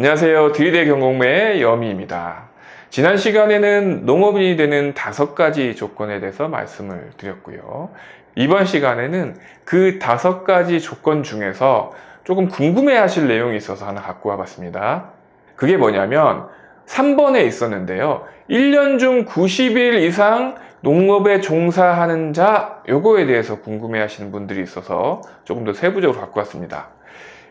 안녕하세요. 드리대 경공매의 여미입니다. 지난 시간에는 농업인이 되는 다섯 가지 조건에 대해서 말씀을 드렸고요. 이번 시간에는 그 다섯 가지 조건 중에서 조금 궁금해 하실 내용이 있어서 하나 갖고 와봤습니다. 그게 뭐냐면 3번에 있었는데요. 1년 중 90일 이상 농업에 종사하는 자, 요거에 대해서 궁금해 하시는 분들이 있어서 조금 더 세부적으로 갖고 왔습니다.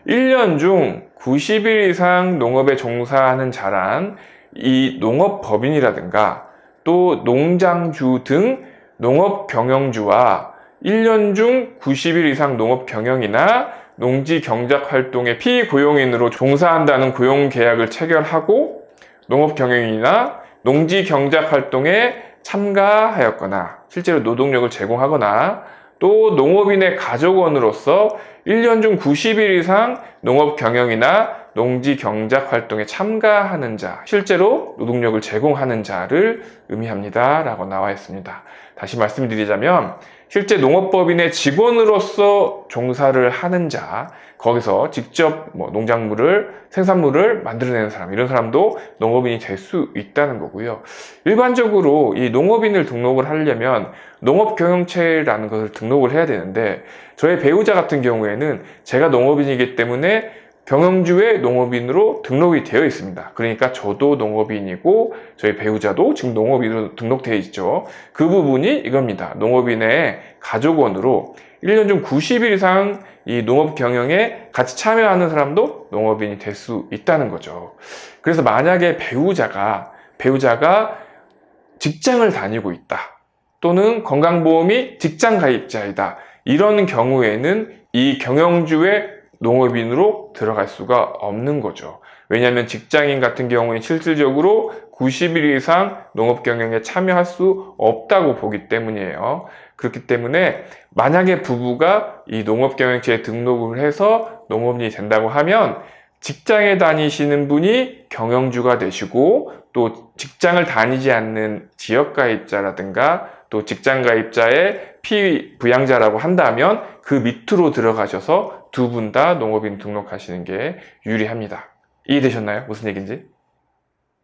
1년 중 90일 이상 농업에 종사하는 자란 이 농업법인이라든가 또 농장주 등 농업 경영주와 1년 중 90일 이상 농업 경영이나 농지 경작 활동의 피고용인으로 종사한다는 고용 계약을 체결하고 농업 경영이나 농지 경작 활동에 참가하였거나 실제로 노동력을 제공하거나 또 농업인의 가족원으로서 1년 중 90일 이상 농업 경영이나 농지 경작 활동에 참가하는 자, 실제로 노동력을 제공하는 자를 의미합니다. 라고 나와 있습니다. 다시 말씀드리자면, 실제 농업법인의 직원으로서 종사를 하는 자, 거기서 직접 뭐 농작물을, 생산물을 만들어내는 사람, 이런 사람도 농업인이 될 수 있다는 거고요. 일반적으로 이 농업인을 등록을 하려면 농업경영체라는 것을 등록을 해야 되는데, 저의 배우자 같은 경우에는 제가 농업인이기 때문에 경영주의 농업인으로 등록이 되어 있습니다. 그러니까 저도 농업인이고 저희 배우자도 지금 농업인으로 등록되어 있죠. 그 부분이 이겁니다. 농업인의 가족원으로 1년 중 90일 이상 이 농업 경영에 같이 참여하는 사람도 농업인이 될 수 있다는 거죠. 그래서 만약에 배우자가 배우자가 직장을 다니고 있다. 또는 건강보험이 직장 가입자이다. 이런 경우에는 이 경영주의 농업인으로 들어갈 수가 없는 거죠. 왜냐하면 직장인 같은 경우에 실질적으로 90일 이상 농업 경영에 참여할 수 없다고 보기 때문이에요. 그렇기 때문에 만약에 부부가 이 농업 경영체에 등록을 해서 농업인이 된다고 하면 직장에 다니시는 분이 경영주가 되시고 또 직장을 다니지 않는 지역 가입자라든가 또 직장 가입자의 피부양자라고 한다면 그 밑으로 들어가셔서 두 분 다 농업인 등록하시는 게 유리합니다. 이해되셨나요? 무슨 얘기인지?